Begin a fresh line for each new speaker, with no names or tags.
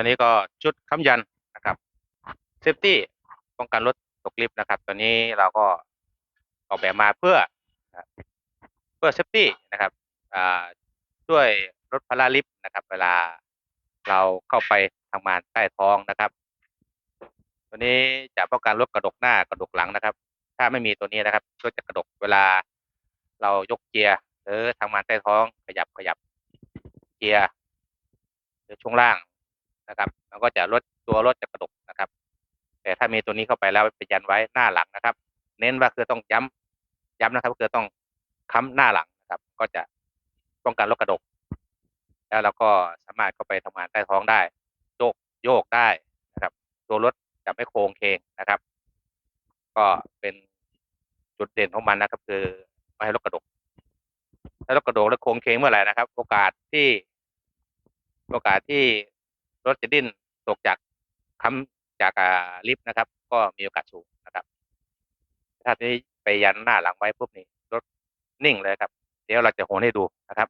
อนนี้ก็ชุดค้ำยันนะครับเซฟตี้ป้องกันรถตกลิฟต์นะครับ ตอนนี้เราก็ออกแบบมาเพื่อเพื่อเซฟตี้นะครับอ่าด้วยรถพาราลิฟต์นะครับ เวลาเราเข้าไปทำงานใต้ท้องนะครับตัวนี้จะป้องกันรถกระดกหน้ากระดกหลังนะครับ ถ้าไม่มีตัวนี้นะครับรถจะกระดกเวลาเรายกเกียร์หรือทำงานใต้ท้องขยับขยับเกียร์หรือช่วงล่าง นะครับ มันก็จะลดตัวรถจะกระดกนะครับ แต่ถ้ามีตัวนี้เข้าไปแล้วไปยันไว้หน้าหลังนะครับ เน้นว่าคือต้องย้ำย้ำนะครับคือต้องค้ำหน้าหลังนะครับ ก็จะป้องกันรถกระดก แล้วเราก็สามารถเข้าไปทำงานใต้ท้องได้ โยกโยกได้นะครับ ตัวรถจะไม่โค้งเคงนะครับ ก็เป็นจุดเด่นของมันนะครับ คือไม่ให้รถกระดกถ้ารถกระดกแล้วโค้งเคงเมื่อไหร่นะครับ โอกาสที่ โอกาสที่ ถจะดิ้นตกจากค้ำจากลิฟต์นะครับ ก็มีโอกาสสูงนะครับ ถ้าที่ไปยันหน้าหลังไว้ปุ๊บนี่รถนิ่งเลยครับ เดี๋ยวเราจะโหนให้ดูนะครับ